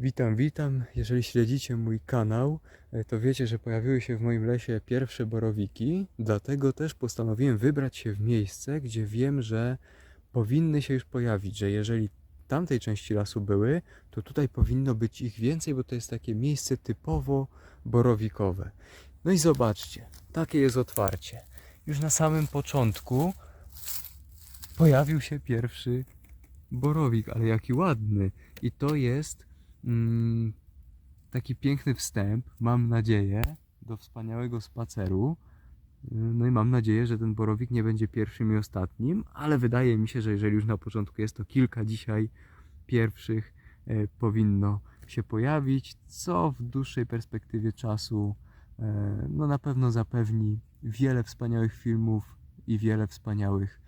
Witam, witam. Jeżeli śledzicie mój kanał, e, to wiecie, że pojawiły się w moim lesie pierwsze borowiki. Dlatego też postanowiłem wybrać się w miejsce, gdzie wiem, że powinny się już pojawić, że jeżeli tamtej części lasu były, to tutaj powinno być ich więcej, bo to jest takie miejsce typowo borowikowe. No i zobaczcie, takie jest otwarcie. Już na samym początku pojawił się pierwszy borowik, ale jaki ładny. I to jest taki piękny wstęp, mam nadzieję, do wspaniałego spaceru. No i mam nadzieję, że ten borowik nie będzie pierwszym i ostatnim, ale wydaje mi się, że jeżeli już na początku jest to kilka dzisiaj pierwszych e, powinno się pojawić, co w dłuższej perspektywie czasu e, no na pewno zapewni wiele wspaniałych filmów i wiele wspaniałych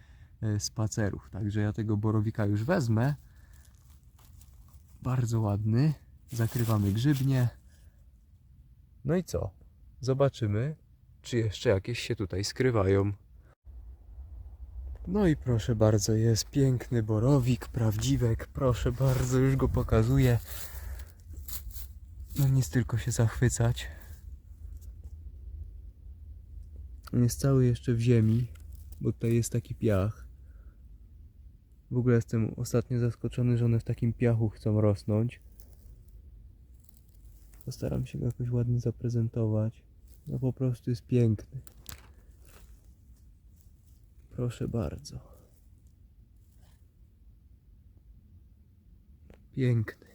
e, spacerów. Także ja tego borowika już wezmę. Bardzo ładny. Zakrywamy grzybnie. No i co? Zobaczymy, czy jeszcze jakieś się tutaj skrywają. No i proszę bardzo, jest piękny borowik, prawdziwek. Proszę bardzo, już go pokazuję. No nic tylko się zachwycać. On jest cały jeszcze w ziemi, bo tutaj jest taki piach. W ogóle jestem ostatnio zaskoczony, że one w takim piachu chcą rosnąć. Postaram się go jakoś ładnie zaprezentować. No po prostu jest piękny. Proszę bardzo. Piękny.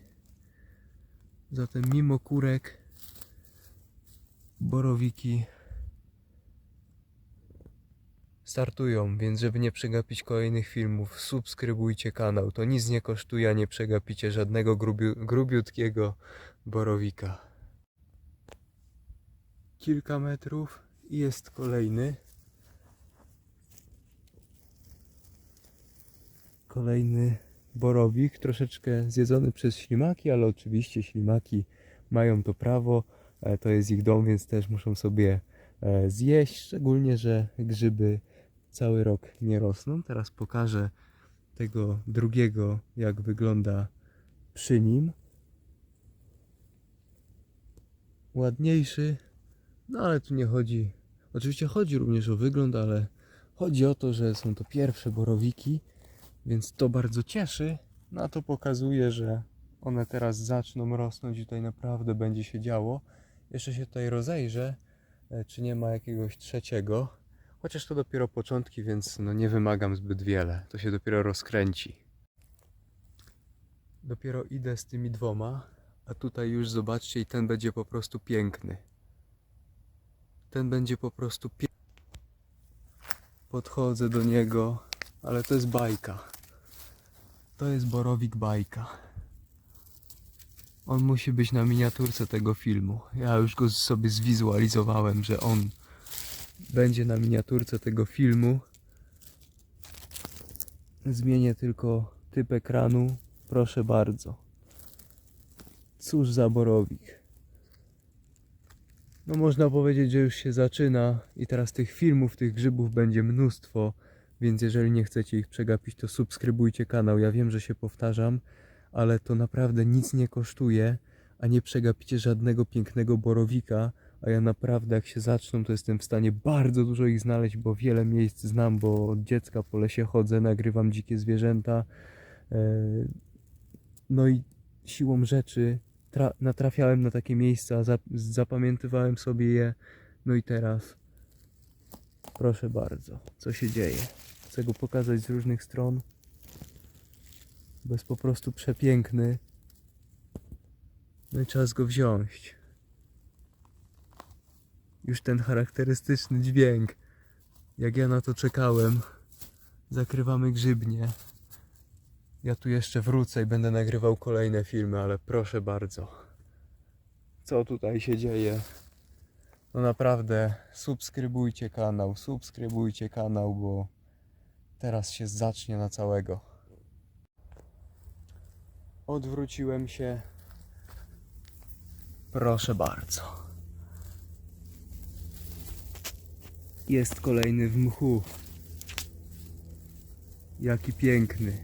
Zatem mimo kurek borowiki startują, więc żeby nie przegapić kolejnych filmów, subskrybujcie kanał. To nic nie kosztuje, a nie przegapicie żadnego grubiu, grubiutkiego borowika. Kilka metrów i jest kolejny. Kolejny borowik, troszeczkę zjedzony przez ślimaki, ale oczywiście ślimaki mają to prawo. e, To jest ich dom, więc też muszą sobie e, zjeść, szczególnie, że grzyby cały rok nie rosną. Teraz pokażę tego drugiego, jak wygląda przy nim. Ładniejszy, no ale tu nie chodzi. Oczywiście chodzi również o wygląd, ale chodzi o to, że są to pierwsze borowiki, więc to bardzo cieszy. No to pokazuje, że one teraz zaczną rosnąć i tutaj naprawdę będzie się działo. Jeszcze się tutaj rozejrzę, e, czy nie ma jakiegoś trzeciego. Chociaż to dopiero początki, więc no nie wymagam zbyt wiele. To się dopiero rozkręci. Dopiero idę z tymi dwoma, a tutaj już zobaczcie i ten będzie po prostu piękny. Ten będzie po prostu piękny. Podchodzę do niego, ale to jest bajka. To jest borowik bajka. On musi być na miniaturce tego filmu. Ja już go sobie zwizualizowałem, że on będzie na miniaturce tego filmu. Zmienię tylko typ ekranu. Proszę bardzo. Cóż za borowik. No można powiedzieć, że już się zaczyna i teraz tych filmów, tych grzybów będzie mnóstwo, więc jeżeli nie chcecie ich przegapić, to subskrybujcie kanał. Ja wiem, że się powtarzam, ale to naprawdę nic nie kosztuje, a nie przegapicie żadnego pięknego borowika, a ja naprawdę jak się zaczną, to jestem w stanie bardzo dużo ich znaleźć, bo wiele miejsc znam, bo od dziecka po lesie chodzę, nagrywam dzikie zwierzęta. e, No i siłą rzeczy tra- natrafiałem na takie miejsca, zap- zapamiętywałem sobie je, no i teraz proszę bardzo, co się dzieje. Chcę go pokazać z różnych stron, bo jest po prostu przepiękny. No i czas go wziąć. Już ten charakterystyczny dźwięk, jak ja na to czekałem. Zakrywamy grzybnie. Ja tu jeszcze wrócę i będę nagrywał kolejne filmy, ale proszę bardzo. Co tutaj się dzieje? No naprawdę, subskrybujcie kanał, subskrybujcie kanał, bo teraz się zacznie na całego. Odwróciłem się. Proszę bardzo. Jest kolejny w mchu. Jaki piękny.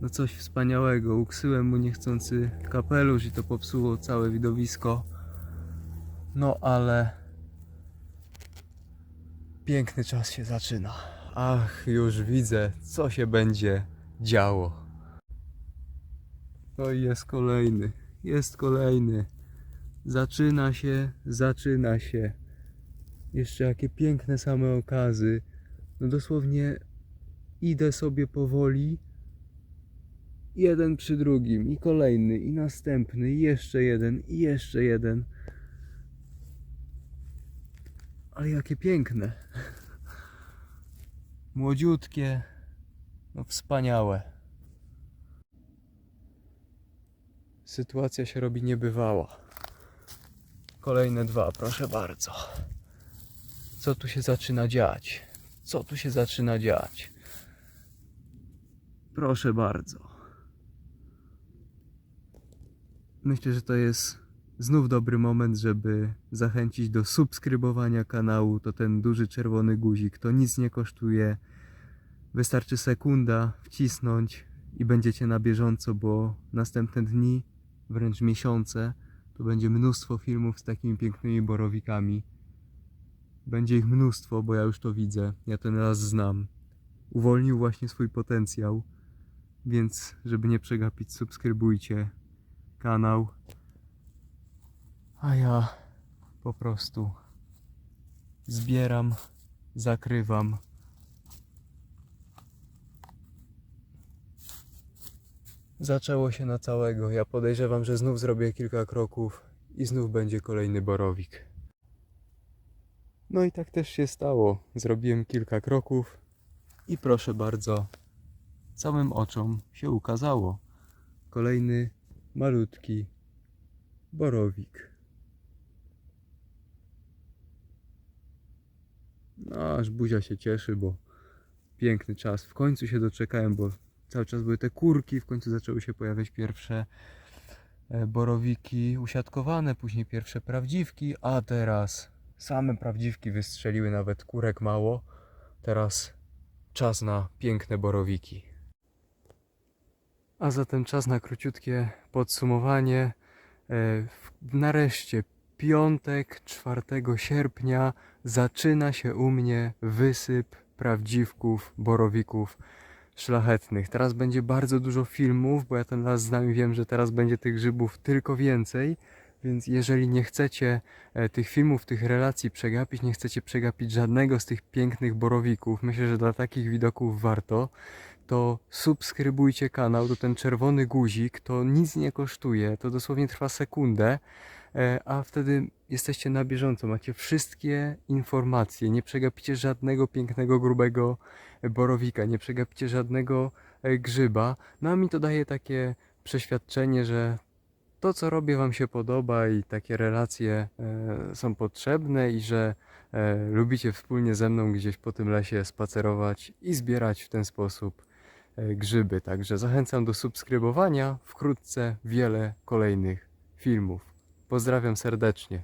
No coś wspaniałego. Uksyłem mu niechcący kapelusz i to popsuło całe widowisko. No ale piękny czas się zaczyna. Ach, już widzę, co się będzie działo. No i jest kolejny, jest kolejny. Zaczyna się, zaczyna się. Jeszcze jakie piękne same okazy. No dosłownie idę sobie powoli. Jeden przy drugim, i kolejny, i następny, i jeszcze jeden, i jeszcze jeden. Ale jakie piękne. Młodziutkie, no wspaniałe. Sytuacja się robi niebywała. Kolejne dwa, proszę bardzo. Co tu się zaczyna dziać? Co tu się zaczyna dziać? Proszę bardzo. Myślę, że to jest znów dobry moment, żeby zachęcić do subskrybowania kanału. To ten duży czerwony guzik. To nic nie kosztuje. Wystarczy sekunda wcisnąć i będziecie na bieżąco, bo następne dni, wręcz miesiące, to będzie mnóstwo filmów z takimi pięknymi borowikami. Będzie ich mnóstwo, bo ja już to widzę. Ja ten las znam. Uwolnił właśnie swój potencjał, więc żeby nie przegapić, subskrybujcie kanał. A ja po prostu zbieram, zakrywam. Zaczęło się na całego. Ja podejrzewam, że znów zrobię kilka kroków i znów będzie kolejny borowik. No i tak też się stało. Zrobiłem kilka kroków i proszę bardzo, całym oczom się ukazało. Kolejny malutki borowik. No, aż buzia się cieszy, bo piękny czas. W końcu się doczekałem, bo cały czas były te kurki, w końcu zaczęły się pojawiać pierwsze e, borowiki usiadkowane, później pierwsze prawdziwki, a teraz same prawdziwki wystrzeliły, nawet kurek mało. Teraz czas na piękne borowiki. A zatem czas na króciutkie podsumowanie. E, Nareszcie piątek 4 sierpnia zaczyna się u mnie wysyp prawdziwków, borowików szlachetnych. Teraz będzie bardzo dużo filmów, bo ja ten las znam i wiem, że teraz będzie tych grzybów tylko więcej. Więc jeżeli nie chcecie e, tych filmów, tych relacji przegapić, nie chcecie przegapić żadnego z tych pięknych borowików, myślę, że dla takich widoków warto, to subskrybujcie kanał, to ten czerwony guzik, to nic nie kosztuje, to dosłownie trwa sekundę, e, a wtedy jesteście na bieżąco, macie wszystkie informacje, nie przegapicie żadnego pięknego, grubego borowika, nie przegapicie żadnego e, grzyba. No a mi to daje takie przeświadczenie, że to, co robię, Wam się podoba i takie relacje e, są potrzebne i że e, lubicie wspólnie ze mną gdzieś po tym lesie spacerować i zbierać w ten sposób e, grzyby. Także zachęcam do subskrybowania. Wkrótce wiele kolejnych filmów. Pozdrawiam serdecznie.